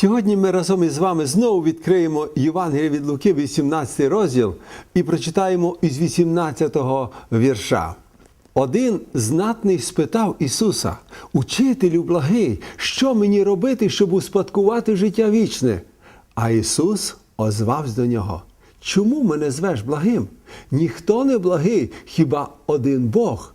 Сьогодні ми разом із вами знову відкриємо Євангеліє від Луки, 18 розділ, і прочитаємо із 18-го вірша. Один знатний спитав Ісуса, Учителю благий, що мені робити, щоб успадкувати життя вічне? А Ісус озвався до нього. Чому мене звеш благим? Ніхто не благий, хіба один Бог.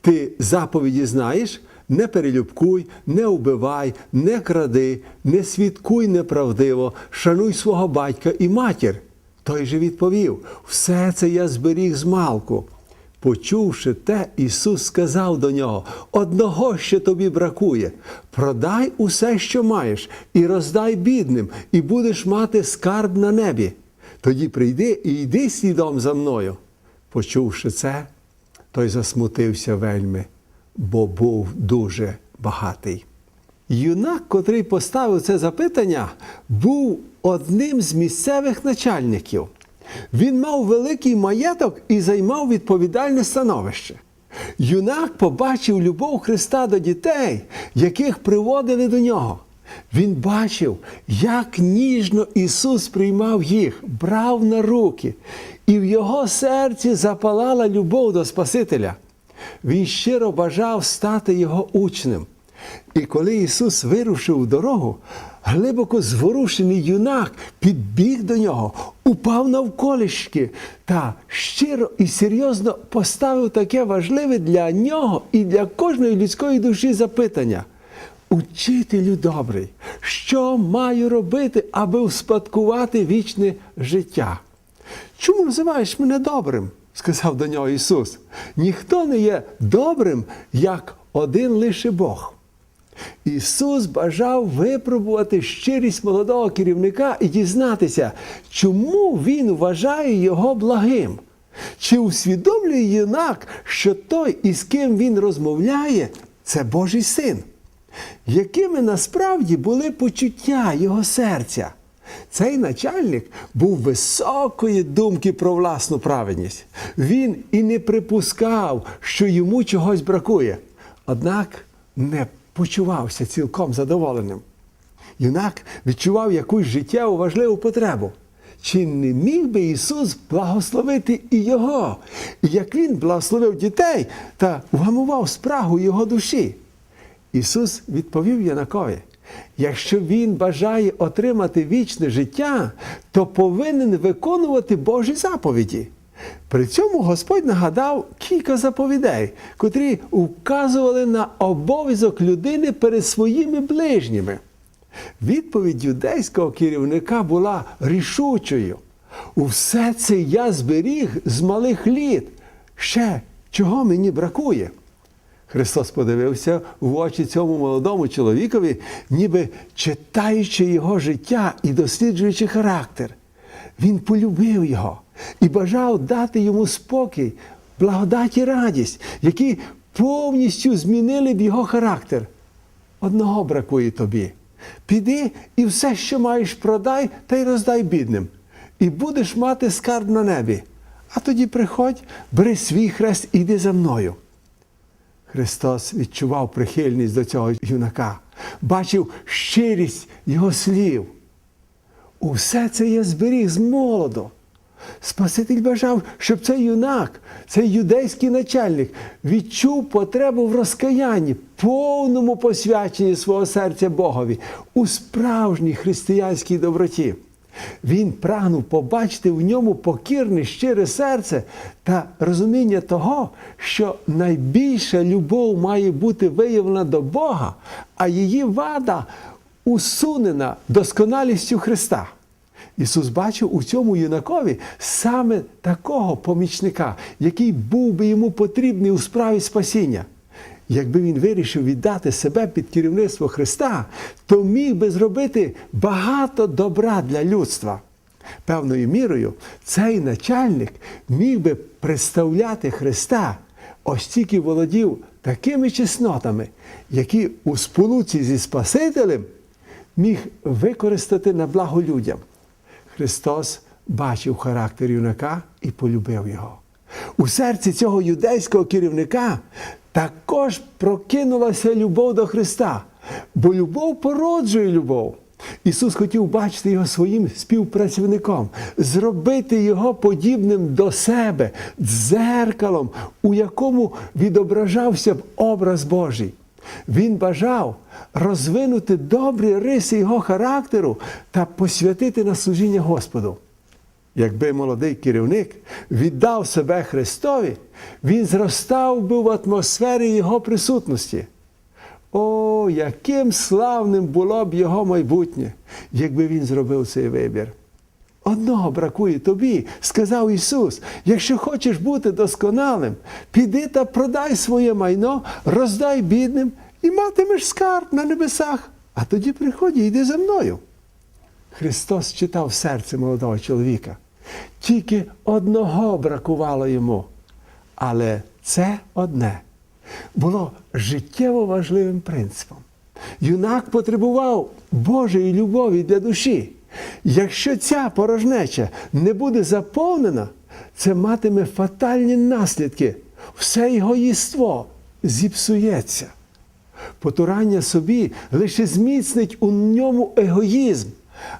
Ти заповіді знаєш? Не перелюбкуй, не убивай, не кради, не свідкуй неправдиво, шануй свого батька і матір. Той же відповів: все це я зберіг з малку. Почувши те, Ісус сказав до нього: одного ще тобі бракує. Продай усе, що маєш, і роздай бідним, і будеш мати скарб на небі. Тоді прийди і йди слідом за мною. Почувши це, той засмутився вельми, бо був дуже багатий. Юнак, котрий поставив це запитання, був одним з місцевих начальників. Він мав великий маєток і займав відповідальне становище. Юнак побачив любов Христа до дітей, яких приводили до нього. Він бачив, як ніжно Ісус приймав їх, брав на руки, і в його серці запалала любов до Спасителя. Він щиро бажав стати його учнем. І коли Ісус вирушив в дорогу, глибоко зворушений юнак підбіг до нього, упав навколішки та щиро і серйозно поставив таке важливе для нього і для кожної людської душі запитання. Учителю добрий, що маю робити, аби успадкувати вічне життя? Чому називаєш мене добрим? Сказав до нього Ісус. Ніхто не є добрим, як один лише Бог. Ісус бажав випробувати щирість молодого керівника і дізнатися, чому він вважає його благим. Чи усвідомлює юнак, що той, із ким він розмовляє, це Божий син? Якими насправді були почуття його серця? Цей начальник був високої думки про власну праведність. Він і не припускав, що йому чогось бракує, однак не почувався цілком задоволеним. Юнак відчував якусь життєву важливу потребу. Чи не міг би Ісус благословити і Його, і як Він благословив дітей та вгамував спрагу Його душі? Ісус відповів Янакові: якщо він бажає отримати вічне життя, то повинен виконувати Божі заповіді. При цьому Господь нагадав кілька заповідей, котрі вказували на обов'язок людини перед своїми ближніми. Відповідь юдейського керівника була рішучою. Усе це я зберіг з малих літ. Ще чого мені бракує? Христос подивився в очі цьому молодому чоловікові, ніби читаючи його життя і досліджуючи характер. Він полюбив його і бажав дати йому спокій, благодать і радість, які повністю змінили б його характер. Одного бракує тобі. Піди і все, що маєш, продай та й роздай бідним, і будеш мати скарб на небі. А тоді приходь, бери свій хрест і йди за мною. Христос відчував прихильність до цього юнака, бачив щирість його слів. Усе це я зберіг з молоду. Спаситель бажав, щоб цей юнак, цей юдейський начальник відчув потребу в розкаянні, повному посвяченні свого серця Богові у справжній християнській доброті. Він прагнув побачити в ньому покірне, щире серце та розуміння того, що найбільша любов має бути виявлена до Бога, а її вада усунена досконалістю Христа. Ісус бачив у цьому юнакові саме такого помічника, який був би йому потрібний у справі спасіння. Якби він вирішив віддати себе під керівництво Христа, то міг би зробити багато добра для людства. Певною мірою цей начальник міг би представляти Христа, ось тільки володів такими чеснотами, які у сполуці зі Спасителем міг використати на благо людям. Христос бачив характер юнака і полюбив його. У серці цього юдейського керівника також прокинулася любов до Христа, бо любов породжує любов. Ісус хотів бачити його своїм співпрацівником, зробити його подібним до себе, дзеркалом, у якому відображався б образ Божий. Він бажав розвинути добрі риси його характеру та посвятити на служіння Господу. Якби молодий керівник віддав себе Христові, він зростав би в атмосфері Його присутності. О, яким славним було б його майбутнє, якби він зробив цей вибір. Одного бракує тобі, сказав Ісус. Якщо хочеш бути досконалим, піди та продай своє майно, роздай бідним і матимеш скарб на небесах. А тоді приходь і йди за мною. Христос читав серце молодого чоловіка. Тільки одного бракувало йому. Але це одне було життєво важливим принципом. Юнак потребував Божої любові для душі. Якщо ця порожнеча не буде заповнена, це матиме фатальні наслідки. Все його єство зіпсується. Потурання собі лише зміцнить у ньому егоїзм.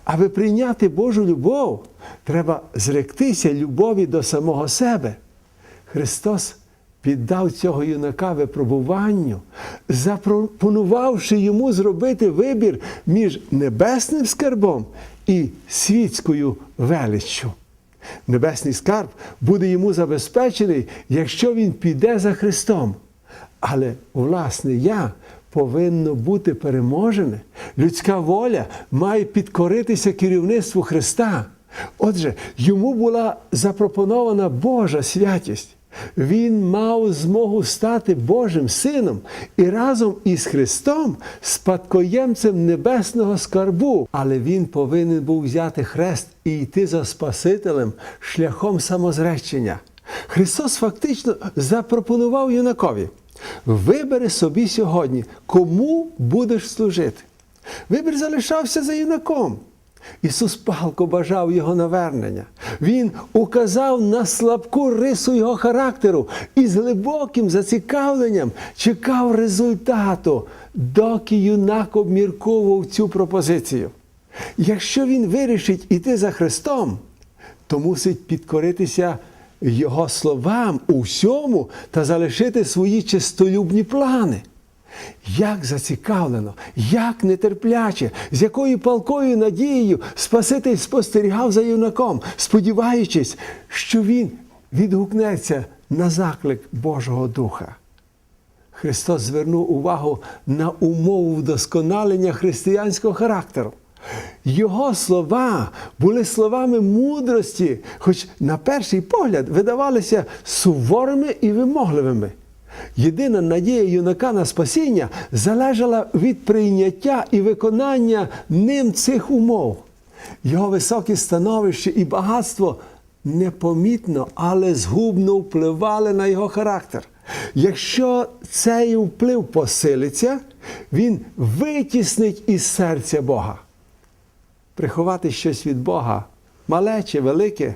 Аби прийняти Божу любов, треба зректися любові до самого себе. Христос піддав цього юнака випробуванню, запропонувавши йому зробити вибір між небесним скарбом і світською величчю. Небесний скарб буде йому забезпечений, якщо він піде за Христом. Але власне я повинно бути переможене. Людська воля має підкоритися керівництву Христа. Отже, йому була запропонована Божа святість. Він мав змогу стати Божим сином і разом із Христом спадкоємцем небесного скарбу. Але він повинен був взяти хрест і йти за Спасителем шляхом самозречення. Христос фактично запропонував юнакові. Вибери собі сьогодні, кому будеш служити. Вибір залишався за юнаком. Ісус палко бажав його навернення. Він указав на слабку рису його характеру і з глибоким зацікавленням чекав результату, доки юнак обмірковував цю пропозицію. Якщо він вирішить іти за Христом, то мусить підкоритися Його словам у всьому та залишити свої чистолюбні плани. Як зацікавлено, як нетерпляче, з якою палкою надією Спаситель спостерігав за юнаком, сподіваючись, що він відгукнеться на заклик Божого Духа. Христос звернув увагу на умову вдосконалення християнського характеру. Його слова були словами мудрості, хоч на перший погляд видавалися суворими і вимогливими. Єдина надія юнака на спасіння залежала від прийняття і виконання ним цих умов. Його високе становище і багатство непомітно, але згубно впливали на його характер. Якщо цей вплив посилиться, він витіснить із серця Бога. Приховати щось від Бога, мале чи велике,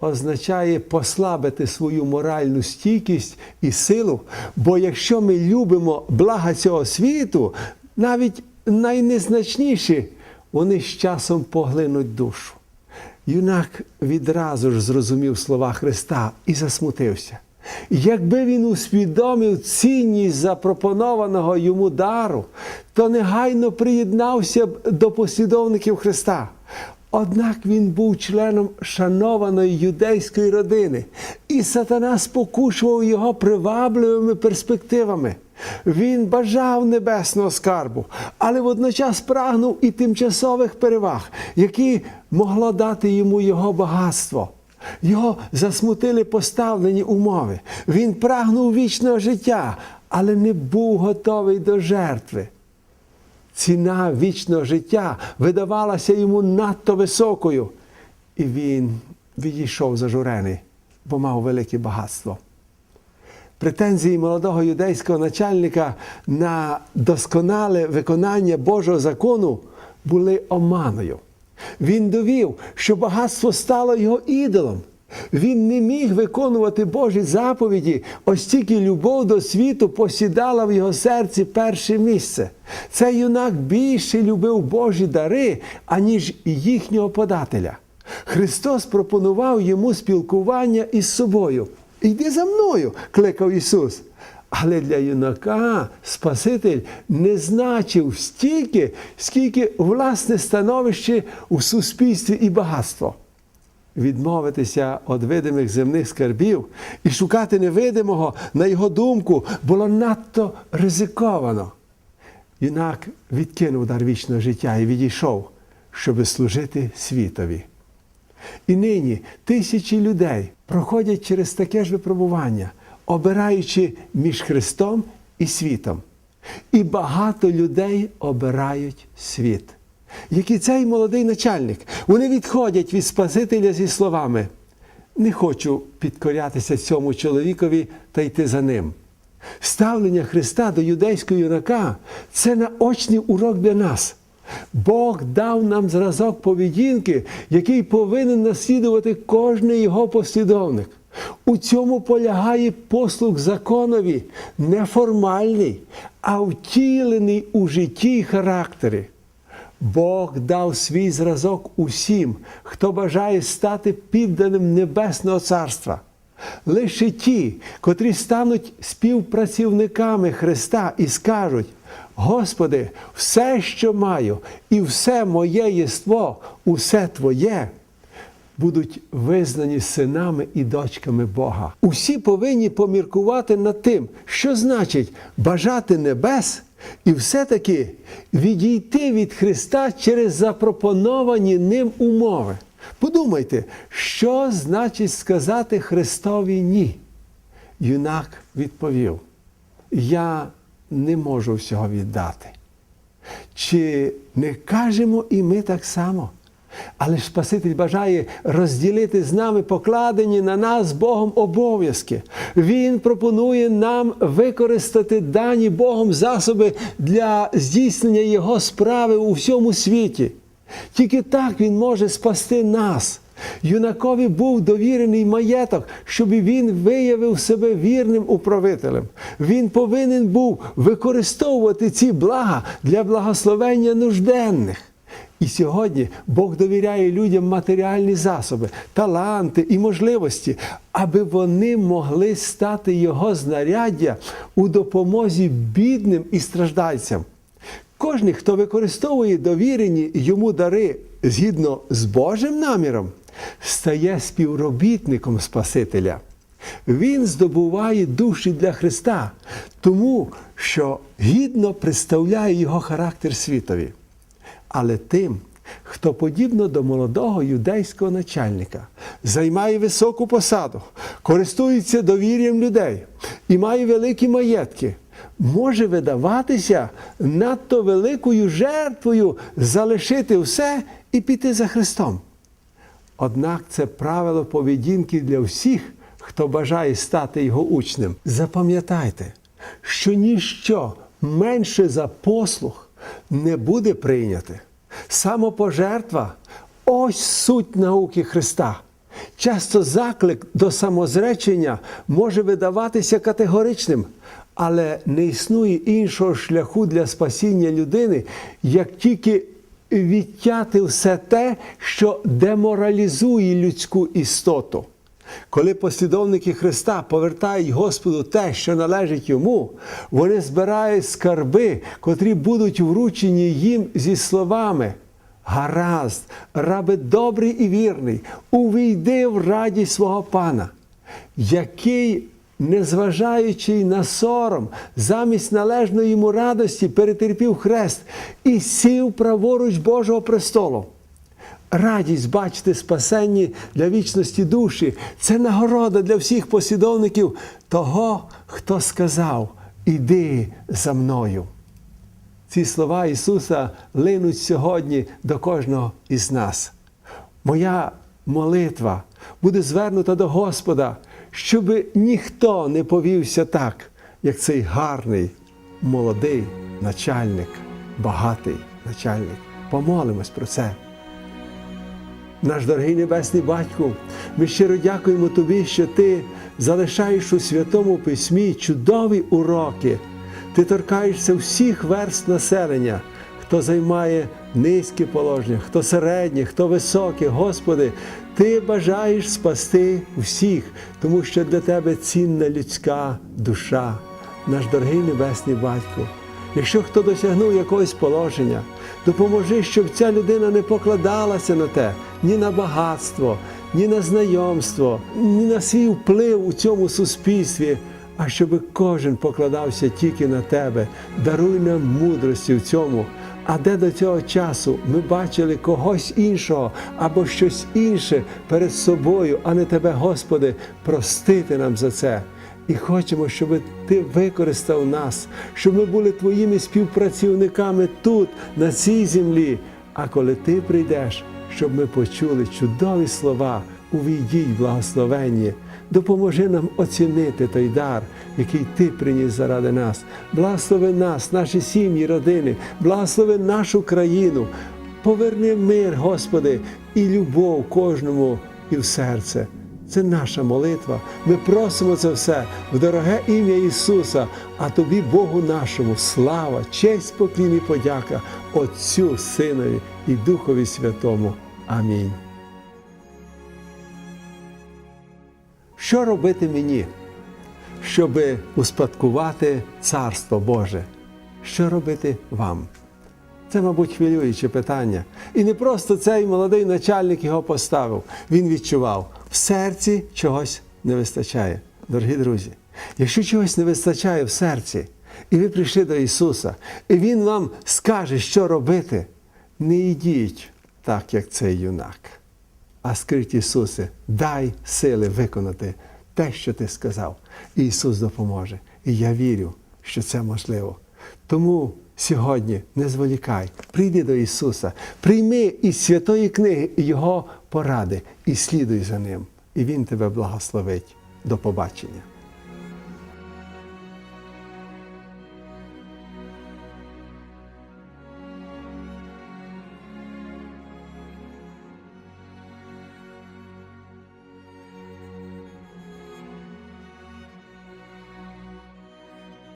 означає послабити свою моральну стійкість і силу. Бо якщо ми любимо блага цього світу, навіть найнезначніші, вони з часом поглинуть душу. Юнак відразу ж зрозумів слова Христа і засмутився. Якби він усвідомив цінність запропонованого йому дару, то негайно приєднався б до послідовників Христа. Однак він був членом шанованої юдейської родини, і сатана спокушував його привабливими перспективами. Він бажав небесного скарбу, але водночас прагнув і тимчасових переваг, які могло дати йому його багатство. Його засмутили поставлені умови. Він прагнув вічного життя, але не був готовий до жертви. Ціна вічного життя видавалася йому надто високою, і він відійшов зажурений, бо мав велике багатство. Претензії молодого юдейського начальника на досконале виконання Божого закону були оманою. Він довів, що багатство стало його ідолом. Він не міг виконувати Божі заповіді, ось тільки любов до світу посідала в його серці перше місце. Цей юнак більше любив Божі дари, аніж їхнього подателя. Христос пропонував йому спілкування із собою. Йди за мною, кликав Ісус. Але для юнака Спаситель не значив стільки, скільки власне становище у суспільстві і багатство. Відмовитися від видимих земних скарбів і шукати невидимого, на його думку, було надто ризиковано. Юнак відкинув дар вічного життя і відійшов, щоби служити світові. І нині тисячі людей проходять через таке ж випробування, обираючи між Христом і світом. І багато людей обирають світ. Як і цей молодий начальник, вони відходять від Спасителя зі словами: не хочу підкорятися цьому чоловікові та йти за ним. Ставлення Христа до юдейського юнака це наочний урок для нас. Бог дав нам зразок поведінки, який повинен наслідувати кожний його послідовник. У цьому полягає послуг законові, не формальний, а втілений у житті й характері. Бог дав свій зразок усім, хто бажає стати підданим Небесного Царства. Лише ті, котрі стануть співпрацівниками Христа і скажуть: Господи, все, що маю, і все моє єство, усе Твоє, будуть визнані синами і дочками Бога. Усі повинні поміркувати над тим, що значить бажати небес і все-таки відійти від Христа через запропоновані ним умови. Подумайте, що значить сказати Христові ні? Юнак відповів: Я не можу всього віддати. Чи не кажемо і ми так само? Але ж Спаситель бажає розділити з нами покладені на нас Богом обов'язки. Він пропонує нам використати дані Богом засоби для здійснення Його справи у всьому світі. Тільки так Він може спасти нас. Юнакові був довірений маєток, щоб він виявив себе вірним управителем. Він повинен був використовувати ці блага для благословення нужденних. І сьогодні Бог довіряє людям матеріальні засоби, таланти і можливості, аби вони могли стати Його знаряддя у допомозі бідним і страждальцям. Кожний, хто використовує довірені йому дари згідно з Божим наміром, стає співробітником Спасителя. Він здобуває душі для Христа, тому що гідно представляє його характер світові. Але тим, хто подібно до молодого юдейського начальника займає високу посаду, користується довір'ям людей і має великі маєтки, може видаватися надто великою жертвою залишити все і піти за Христом. Однак це правило поведінки для всіх, хто бажає стати його учнем. Запам'ятайте, що ніщо менше за послуг не буде прийняте. Самопожертва ось суть науки Христа. Часто заклик до самозречення може видаватися категоричним, але не існує іншого шляху для спасіння людини, як тільки відтяти все те, що деморалізує людську істоту. Коли послідовники Христа повертають Господу те, що належить йому, вони збирають скарби, котрі будуть вручені їм зі словами. Гаразд, раби добрий і вірний, увійди в радість свого пана, який, незважаючи на сором, замість належної йому радості перетерпів хрест і сів праворуч Божого престолу. Радість бачити спасенні для вічності душі це нагорода для всіх послідовників того, хто сказав: Іди за мною. Ці слова Ісуса линуть сьогодні до кожного із нас. Моя молитва буде звернута до Господа, щоб ніхто не повівся так, як цей гарний, молодий начальник, багатий начальник. Помолимось про це. Наш дорогий Небесний Батьку, Ми щиро дякуємо Тобі, що Ти залишаєш у Святому Письмі чудові уроки. Ти торкаєшся всіх верст населення, хто займає низьке положення, хто середнє, хто високе. Господи, Ти бажаєш спасти всіх, тому що для Тебе цінна людська душа, наш дорогий Небесний Батько. Якщо хто досягнув якогось положення, допоможи, щоб ця людина не покладалася на те ні на багатство, ні на знайомство, ні на свій вплив у цьому суспільстві, а щоб кожен покладався тільки на тебе. Даруй нам мудрості в цьому. А де до цього часу ми бачили когось іншого або щось інше перед собою, а не тебе, Господи, простити нам за це. І хочемо, щоб ти використав нас, щоб ми були твоїми співпрацівниками тут, на цій землі. А коли ти прийдеш, щоб ми почули чудові слова, увійдіть благословенні, допоможи нам оцінити той дар, який ти приніс заради нас. Благослови нас, наші сім'ї, родини, благослови нашу країну. Поверни мир, Господи, і любов кожному і в серце. Це наша молитва. Ми просимо це все в дороге ім'я Ісуса, а тобі, Богу нашому, слава, честь, поклін і подяка Отцю, Синові і Духові Святому. Амінь. Що робити мені, щоб успадкувати Царство Боже? Що робити вам? Це, мабуть, хвилююче питання. І не просто цей молодий начальник його поставив. Він відчував, в серці чогось не вистачає. Дорогі друзі, якщо чогось не вистачає в серці, і ви прийшли до Ісуса, і Він вам скаже, що робити, не йдіть так, як цей юнак. А скажіть Ісусе, дай сили виконати те, що Ти сказав. І Ісус допоможе. І я вірю, що це можливо. Тому сьогодні не зволікай, прийди до Ісуса, прийми із святої книги Його поради і слідуй за Ним. І Він тебе благословить. До побачення.